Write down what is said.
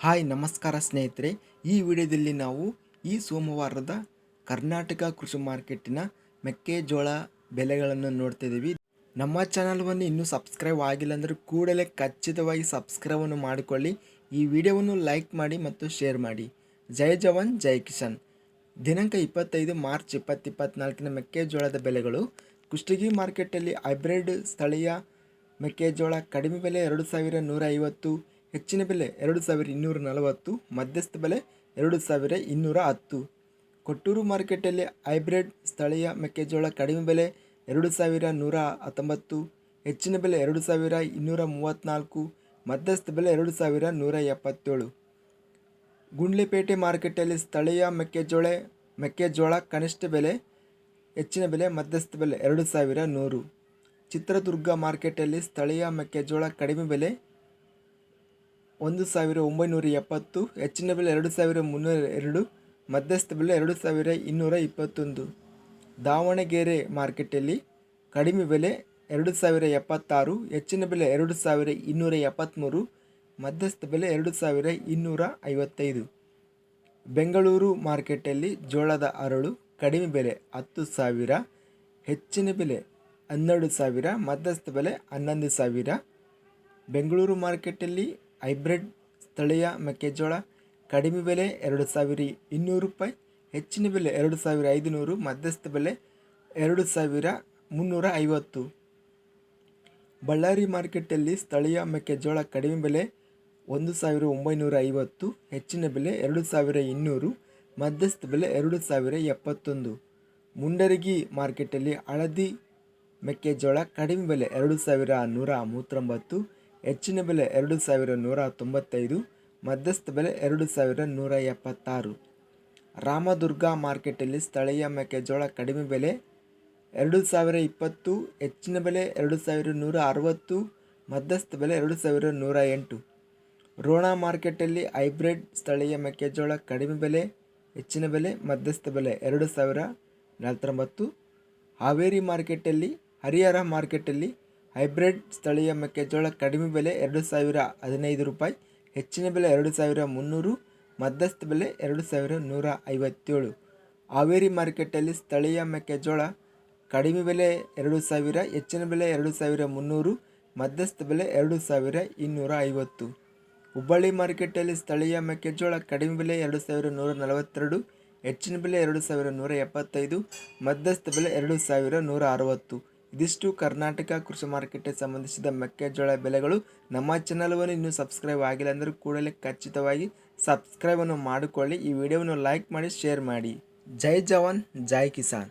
Hi, ನಮಸ್ಕಾರ ಸ್ನೇಹಿತರೆ. ಈ ವಿಡಿಯೋದಲ್ಲಿ ನಾವು ಈ ಸೋಮವಾರದ ಕರ್ನಾಟಕ ಕೃಷಿ ಮಾರ್ಕೆಟಿನ ಮೆಕ್ಕೆಜೋಳ ಬೆಲೆಗಳನ್ನು ನೋಡ್ತಾ ಇದ್ದೀವಿ. ನಮ್ಮ ಚಾನಲ್ವನ್ನು ಇನ್ನೂ ಸಬ್ಸ್ಕ್ರೈಬ್ ಆಗಿಲ್ಲ ಅಂದರೆ ಕೂಡಲೇ ಖಚಿತವಾಗಿ ಸಬ್ಸ್ಕ್ರೈಬನ್ನು ಮಾಡಿಕೊಳ್ಳಿ. ಈ ವಿಡಿಯೋವನ್ನು ಲೈಕ್ ಮಾಡಿ ಮತ್ತು ಶೇರ್ ಮಾಡಿ. ಜೈ ಜವಾನ್, ಜೈ ಕಿಶನ್ ದಿನಾಂಕ ಇಪ್ಪತ್ತೈದು ಮಾರ್ಚ್ ಇಪ್ಪತ್ತು ಇಪ್ಪತ್ನಾಲ್ಕಿನ ಮೆಕ್ಕೆಜೋಳದ ಬೆಲೆಗಳು. ಕುಷ್ಟಗಿ ಮಾರ್ಕೆಟಲ್ಲಿ ಹೈಬ್ರಿಡ್ ಸ್ಥಳೀಯ ಮೆಕ್ಕೆಜೋಳ ಕಡಿಮೆ ಬೆಲೆ ಎರಡು ಸಾವಿರ ನೂರ ಐವತ್ತು ಹೆಚ್ಚಿನ ಬೆಲೆ ಎರಡು ಸಾವಿರ ಇನ್ನೂರ ನಲವತ್ತು, ಮಧ್ಯಸ್ಥ ಬೆಲೆ ಎರಡು ಸಾವಿರ ಇನ್ನೂರ ಹತ್ತು. ಕೊಟ್ಟೂರು ಮಾರ್ಕೆಟಲ್ಲಿ ಹೈಬ್ರಿಡ್ ಸ್ಥಳೀಯ ಮೆಕ್ಕೆಜೋಳ ಕಡಿಮೆ ಬೆಲೆ ಎರಡು ಸಾವಿರ ನೂರ ಹತ್ತೊಂಬತ್ತು, ಹೆಚ್ಚಿನ ಬೆಲೆ ಎರಡು ಸಾವಿರ ಇನ್ನೂರ ಮೂವತ್ತ್ನಾಲ್ಕು, ಮಧ್ಯಸ್ಥ ಬೆಲೆ ಎರಡು ಸಾವಿರ ನೂರ ಎಪ್ಪತ್ತೇಳು. ಗುಂಡ್ಲೆಪೇಟೆ ಮಾರ್ಕೆಟಲ್ಲಿ ಸ್ಥಳೀಯ ಮೆಕ್ಕೆಜೋಳ ಮೆಕ್ಕೆಜೋಳ ಕನಿಷ್ಠ ಬೆಲೆ ಹೆಚ್ಚಿನ ಬೆಲೆ ಮಧ್ಯಸ್ಥ ಬೆಲೆ ಎರಡು ಸಾವಿರ ನೂರು. ಚಿತ್ರದುರ್ಗ ಮಾರ್ಕೆಟಲ್ಲಿ ಸ್ಥಳೀಯ ಮೆಕ್ಕೆಜೋಳ ಕಡಿಮೆ ಬೆಲೆ ಒಂದು ಸಾವಿರ ಒಂಬೈನೂರ ಎಪ್ಪತ್ತು, ಹೆಚ್ಚಿನ ಬೆಲೆ ಎರಡು ಸಾವಿರ ಮುನ್ನೂರ ಎರಡು, ಮಧ್ಯಸ್ಥ ಬೆಲೆ ಎರಡು ಸಾವಿರ ಇನ್ನೂರ ಇಪ್ಪತ್ತೊಂದು. ದಾವಣಗೆರೆ ಮಾರ್ಕೆಟಲ್ಲಿ ಕಡಿಮೆ ಬೆಲೆ ಎರಡು ಸಾವಿರ ಎಪ್ಪತ್ತಾರು, ಹೆಚ್ಚಿನ ಬೆಲೆ ಎರಡು ಸಾವಿರ ಇನ್ನೂರ ಎಪ್ಪತ್ತ್ಮೂರು, ಮಧ್ಯಸ್ಥ ಬೆಲೆ ಎರಡು ಸಾವಿರ ಇನ್ನೂರ ಐವತ್ತೈದು. ಬೆಂಗಳೂರು ಮಾರ್ಕೆಟಲ್ಲಿ ಜೋಳದ ಅರಳು ಕಡಿಮೆ ಬೆಲೆ ಹತ್ತು ಸಾವಿರ, ಹೆಚ್ಚಿನ ಬೆಲೆ ಹನ್ನೆರಡು ಸಾವಿರ, ಮಧ್ಯಸ್ಥ ಬೆಲೆ ಹನ್ನೊಂದು ಸಾವಿರ. ಬೆಂಗಳೂರು ಮಾರ್ಕೆಟಲ್ಲಿ ಹೈಬ್ರಿಡ್ ಸ್ಥಳೀಯ ಮೆಕ್ಕೆಜೋಳ ಕಡಿಮೆ ಬೆಲೆ ಎರಡು ಸಾವಿರ ಇನ್ನೂರು ರೂಪಾಯಿ, ಹೆಚ್ಚಿನ ಬೆಲೆ ಎರಡು ಸಾವಿರ ಐದುನೂರು, ಮಧ್ಯಸ್ಥ ಬೆಲೆ ಎರಡು ಸಾವಿರ ಮುನ್ನೂರ ಐವತ್ತು. ಬಳ್ಳಾರಿ ಮಾರ್ಕೆಟಲ್ಲಿ ಸ್ಥಳೀಯ ಮೆಕ್ಕೆಜೋಳ ಕಡಿಮೆ ಬೆಲೆ ಒಂದು ಸಾವಿರ ಒಂಬೈನೂರ ಐವತ್ತು, ಹೆಚ್ಚಿನ ಬೆಲೆ ಎರಡು ಸಾವಿರ ಇನ್ನೂರು, ಮಧ್ಯಸ್ಥ ಬೆಲೆ ಎರಡು ಸಾವಿರ ಎಪ್ಪತ್ತೊಂದು. ಮುಂಡರಗಿ ಮಾರ್ಕೆಟಲ್ಲಿ ಹಳದಿ ಮೆಕ್ಕೆಜೋಳ ಕಡಿಮೆ ಬೆಲೆ ಎರಡು ಸಾವಿರ ನೂರ ಮೂವತ್ತೊಂಬತ್ತು ಹೆಚ್ಚಿನ ಬೆಲೆ ಎರಡು ಸಾವಿರ ನೂರ ತೊಂಬತ್ತೈದು, ಮಧ್ಯಸ್ಥ ಬೆಲೆ ಎರಡು ಸಾವಿರ ನೂರ ಎಪ್ಪತ್ತಾರು. ರಾಮದುರ್ಗ ಮಾರ್ಕೆಟಲ್ಲಿ ಸ್ಥಳೀಯ ಮೆಕ್ಕೆಜೋಳ ಕಡಿಮೆ ಬೆಲೆ ಎರಡು ಸಾವಿರ ಇಪ್ಪತ್ತು, ಹೆಚ್ಚಿನ ಬೆಲೆ ಎರಡು ಸಾವಿರ ನೂರ ಅರವತ್ತು, ಮಧ್ಯಸ್ಥ ಬೆಲೆ ಎರಡು ಸಾವಿರ ನೂರ ಎಂಟು. ರೋಣ ಮಾರ್ಕೆಟಲ್ಲಿ ಹೈಬ್ರಿಡ್ ಸ್ಥಳೀಯ ಮೆಕ್ಕೆಜೋಳ ಕಡಿಮೆ ಬೆಲೆ, ಹೆಚ್ಚಿನ ಬೆಲೆ, ಮಧ್ಯಸ್ಥ ಬೆಲೆ ಎರಡು ಸಾವಿರ ನಲವತ್ತೊಂಬತ್ತು. ಹಾವೇರಿ ಮಾರ್ಕೆಟಲ್ಲಿ, ಹರಿಹರ ಮಾರ್ಕೆಟಲ್ಲಿ ಹೈಬ್ರಿಡ್ ಸ್ಥಳೀಯ ಮೆಕ್ಕೆಜೋಳ ಕಡಿಮೆ ಬೆಲೆ ಎರಡು ಸಾವಿರ ಹದಿನೈದು ರೂಪಾಯಿ, ಹೆಚ್ಚಿನ ಬೆಲೆ ಎರಡು ಸಾವಿರ ಮುನ್ನೂರು, ಮಧ್ಯಸ್ಥ ಬೆಲೆ ಎರಡು ಸಾವಿರ ನೂರ ಐವತ್ತೇಳು. ಹಾವೇರಿ ಮಾರ್ಕೆಟಲ್ಲಿ ಸ್ಥಳೀಯ ಮೆಕ್ಕೆಜೋಳ ಕಡಿಮೆ ಬೆಲೆ ಎರಡು ಸಾವಿರ, ಹೆಚ್ಚಿನ ಬೆಲೆ ಎರಡು ಸಾವಿರ ಮುನ್ನೂರು, ಮಧ್ಯಸ್ಥ ಬೆಲೆ ಎರಡು ಸಾವಿರ ಇನ್ನೂರ ಐವತ್ತು. ಹುಬ್ಬಳ್ಳಿ ಮಾರ್ಕೆಟಲ್ಲಿ ಸ್ಥಳೀಯ ಮೆಕ್ಕೆಜೋಳ ಕಡಿಮೆ ಬೆಲೆ ಎರಡು ಸಾವಿರ ನೂರ ನಲವತ್ತೆರಡು, ಹೆಚ್ಚಿನ ಬೆಲೆ ಎರಡು ಸಾವಿರ ನೂರ ಎಪ್ಪತ್ತೈದು, ಮಧ್ಯಸ್ಥ ಬೆಲೆ ಎರಡು ಸಾವಿರ ನೂರ ಅರವತ್ತು. ಇದಿಷ್ಟು ಕರ್ನಾಟಕ ಕೃಷಿ ಮಾರುಕಟ್ಟೆ ಸಂಬಂಧಿಸಿದ ಮೆಕ್ಕೆಜೋಳ ಬೆಲೆಗಳು ನಮ್ಮ ಚಾನಲ್ವನ್ನು ಇನ್ನೂ ಸಬ್ಸ್ಕ್ರೈಬ್ ಆಗಿಲ್ಲ ಅಂದರೆ ಕೂಡಲೇ ಖಚಿತವಾಗಿ ಸಬ್ಸ್ಕ್ರೈಬನ್ನು ಮಾಡಿಕೊಳ್ಳಿ. ಈ ವಿಡಿಯೋವನ್ನು ಲೈಕ್ ಮಾಡಿ, ಶೇರ್ ಮಾಡಿ. ಜೈ ಜವಾನ್, ಜೈ ಕಿಸಾನ್.